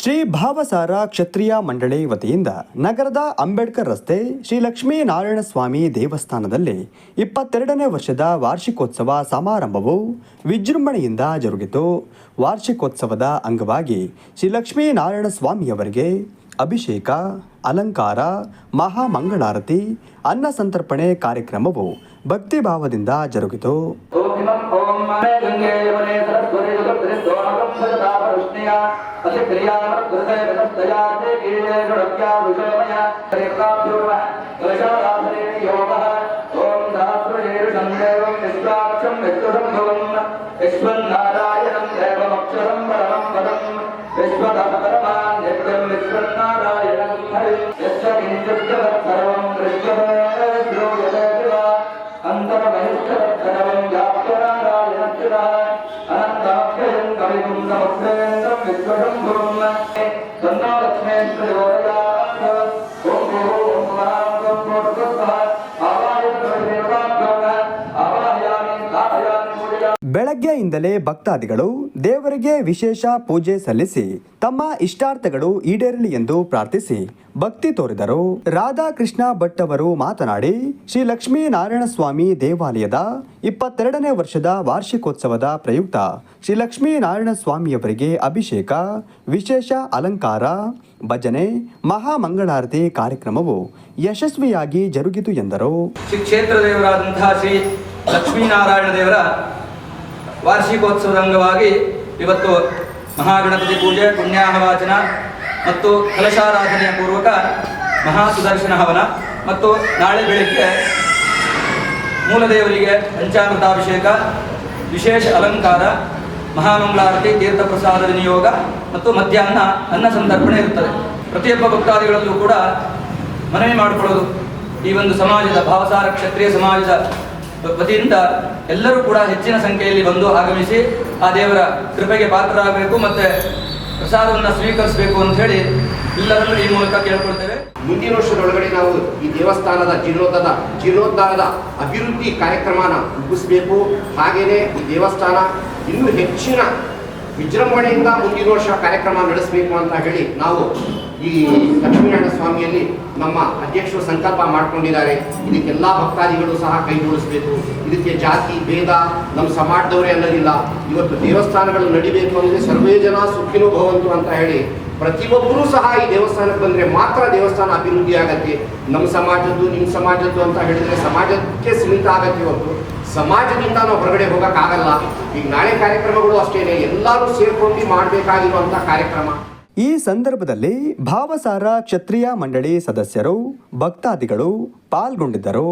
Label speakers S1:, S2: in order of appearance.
S1: ಶ್ರೀ ಭಾವಸಾರ ಕ್ಷತ್ರಿಯ ಮಂಡಳಿ ವತಿಯಿಂದ ನಗರದ ಅಂಬೇಡ್ಕರ್ ರಸ್ತೆ ಶ್ರೀ ಲಕ್ಷ್ಮೀನಾರಾಯಣ ಸ್ವಾಮಿ ದೇವಸ್ಥಾನದಲ್ಲಿ ಇಪ್ಪತ್ತೆರಡನೇ ವರ್ಷದ ವಾರ್ಷಿಕೋತ್ಸವ ಸಮಾರಂಭವು ವಿಜೃಂಭಣೆಯಿಂದ ಜರುಗಿತು. ವಾರ್ಷಿಕೋತ್ಸವದ ಅಂಗವಾಗಿ ಶ್ರೀ ಲಕ್ಷ್ಮೀನಾರಾಯಣ ಸ್ವಾಮಿಯವರಿಗೆ ಅಭಿಷೇಕ, ಅಲಂಕಾರ, ಮಹಾಮಂಗಳಾರತಿ, ಅನ್ನ ಸಂತರ್ಪಣೆ ಕಾರ್ಯಕ್ರಮವು ಭಕ್ತಿಭಾವದಿಂದ ಜರುಗಿತು.
S2: రుద్రిద్రోణకంపజతాపరుష్ణయా అసి క్రియామృతే వినస్తయాతే కీలేషు రవ్యా విషోమయ రేఖాభ్యూర్వః దోషారాధరేణ యోగః ఓం సహస్రశీర్షం దేవం విశ్వాక్షం విశ్వసంభవం విశ్వన్నారాయణం దేవమక్షరం పరమం పదం విశ్వతః పరమాన్ నిత్యం విశ్వన్నారాయణం హరి యస్య కించిత్తవత్ సర్వం విశ్వతః നമസ്തേ വിദ്വഷം കുറുന്ന ജന്മലക്ഷ്മേശ്വരോ
S1: ಬೆಳಗ್ಗೆಯಿಂದಲೇ ಭಕ್ತಾದಿಗಳು ದೇವರಿಗೆ ವಿಶೇಷ ಪೂಜೆ ಸಲ್ಲಿಸಿ, ತಮ್ಮ ಇಷ್ಟಾರ್ಥಗಳು ಈಡೇರಲಿ ಎಂದು ಪ್ರಾರ್ಥಿಸಿ, ಭಕ್ತಿ ತೋರಿದರು. ರಾಧಾಕೃಷ್ಣ ಭಟ್ ಅವರು ಮಾತನಾಡಿ, ಶ್ರೀ ಲಕ್ಷ್ಮೀನಾರಾಯಣ ಸ್ವಾಮಿ ದೇವಾಲಯದ ಇಪ್ಪತ್ತೆರಡನೇ ವರ್ಷದ ವಾರ್ಷಿಕೋತ್ಸವದ ಪ್ರಯುಕ್ತ ಶ್ರೀ ಲಕ್ಷ್ಮೀನಾರಾಯಣ ಸ್ವಾಮಿಯವರಿಗೆ ಅಭಿಷೇಕ, ವಿಶೇಷ ಅಲಂಕಾರ, ಭಜನೆ, ಮಹಾಮಂಗಳಾರತಿ ಕಾರ್ಯಕ್ರಮವು ಯಶಸ್ವಿಯಾಗಿ ಜರುಗಿತು ಎಂದರು.
S3: ಶ್ರೀ ಕ್ಷೇತ್ರ ದೇವರಾದಂತಹ ಶ್ರೀ ಲಕ್ಷ್ಮೀನಾರಾಯಣ ದೇವರ ವಾರ್ಷಿಕೋತ್ಸವದ ಅಂಗವಾಗಿ ಇವತ್ತು ಮಹಾಗಣಪತಿ ಪೂಜೆ, ಪುಣ್ಯಾಹವಾಚನ ಮತ್ತು ಕಲಶಾರಾಧನೆಯ ಪೂರ್ವಕ ಮಹಾ ಸುದರ್ಶನ ಹವನ ಮತ್ತು ನಾಳೆ ಬೆಳಿಗ್ಗೆ ಮೂಲದೇವರಿಗೆ ಪಂಚಾಮೃತಾಭಿಷೇಕ, ವಿಶೇಷ ಅಲಂಕಾರ, ಮಹಾಮಂಗಳಾರತಿ ತೀರ್ಥ ಪ್ರಸಾದ ವಿನಿಯೋಗ ಮತ್ತು ಮಧ್ಯಾಹ್ನ ಅನ್ನ ಸಂದರ್ಪಣೆ ಇರುತ್ತದೆ. ಪ್ರತಿಯೊಬ್ಬ ಭಕ್ತಾದಿಗಳಲ್ಲೂ ಕೂಡ ಮನವಿ ಮಾಡಿಕೊಳ್ಳೋದು ಈ ಒಂದು ಸಮಾಜದ ಭಾವಸಾರ ಕ್ಷತ್ರಿಯ ಸಮಾಜದ ವತಿಯಿಂದ ಎಲ್ಲರೂ ಕೂಡ ಹೆಚ್ಚಿನ ಸಂಖ್ಯೆಯಲ್ಲಿ ಬಂದು ಆಗಮಿಸಿ ಆ ದೇವರ ಕೃಪೆಗೆ ಪಾತ್ರರಾಗಬೇಕು ಮತ್ತೆ ಪ್ರಸಾದವನ್ನು ಸ್ವೀಕರಿಸಬೇಕು ಅಂತ ಹೇಳಿ ಎಲ್ಲರನ್ನು ಈ ಮೂಲಕ ಕೇಳ್ಕೊಳ್ತೇವೆ.
S4: ಮುಂದಿನ ವರ್ಷದೊಳಗಡೆ ನಾವು ಈ ದೇವಸ್ಥಾನದ ಜೀರ್ಣೋದ್ಧಾರ, ಜೀರ್ಣೋದ್ಧಾರದ ಅಭಿವೃದ್ಧಿ ಕಾರ್ಯಕ್ರಮನ ರೂಪಿಸಬೇಕು ಹಾಗೆಯೇ ಈ ದೇವಸ್ಥಾನ ಇನ್ನೂ ಹೆಚ್ಚಿನ ವಿಜೃಂಭಣೆಯಿಂದ ಮುಂದಿನ ವರ್ಷ ಕಾರ್ಯಕ್ರಮ ನಡೆಸಬೇಕು ಅಂತ ಹೇಳಿ ನಾವು ಈ ಲಕ್ಷ್ಮೀನಾರಾಯಣ ಸ್ವಾಮಿಯಲ್ಲಿ ನಮ್ಮ ಅಧ್ಯಕ್ಷರು ಸಂಕಲ್ಪ ಮಾಡ್ಕೊಂಡಿದ್ದಾರೆ. ಇದಕ್ಕೆಲ್ಲ ಭಕ್ತಾದಿಗಳು ಸಹ ಕೈ ಜೋಡಿಸಬೇಕು. ಇದಕ್ಕೆ ಜಾತಿ, ಭೇದ ನಮ್ಮ ಸಮಾಜದವರೇ ಅನ್ನೋದಿಲ್ಲ. ಇವತ್ತು ದೇವಸ್ಥಾನಗಳು ನಡಿಬೇಕು ಅಂದರೆ ಸರ್ವೇ ಜನ ಸುಖಿನೂ ಭವಂತು ಅಂತ ಹೇಳಿ ಪ್ರತಿಯೊಬ್ಬರೂ ಸಹ ಈ ದೇವಸ್ಥಾನಕ್ಕೆ ಬಂದರೆ ಮಾತ್ರ ದೇವಸ್ಥಾನ ಅಭಿವೃದ್ಧಿ ಆಗತ್ತೆ. ನಮ್ಮ ಸಮಾಜದ್ದು ನಿಮ್ಮ ಸಮಾಜದ್ದು ಅಂತ ಹೇಳಿದರೆ ಸಮಾಜಕ್ಕೆ ಸೀಮಿತ ಆಗತ್ತೆ ಇವತ್ತು ಸಮಾಜದಿಂದ ನಾವು ಹೊರಗಡೆ ಹೋಗೋಕ್ಕಾಗಲ್ಲ. ಈಗ ನಾಳೆ ಕಾರ್ಯಕ್ರಮಗಳು ಅಷ್ಟೇನೆ. ಎಲ್ಲರೂ ಸೇರ್ಕೊಂಡು ಮಾಡಬೇಕಾಗಿರುವಂಥ ಕಾರ್ಯಕ್ರಮ.
S1: ಈ ಸಂದರ್ಭದಲ್ಲಿ ಭಾವಸಾರ ಕ್ಷತ್ರಿಯ ಮಂಡಳಿ ಸದಸ್ಯರು ಭಕ್ತಾದಿಗಳು ಪಾಲ್ಗೊಂಡಿದ್ದರು.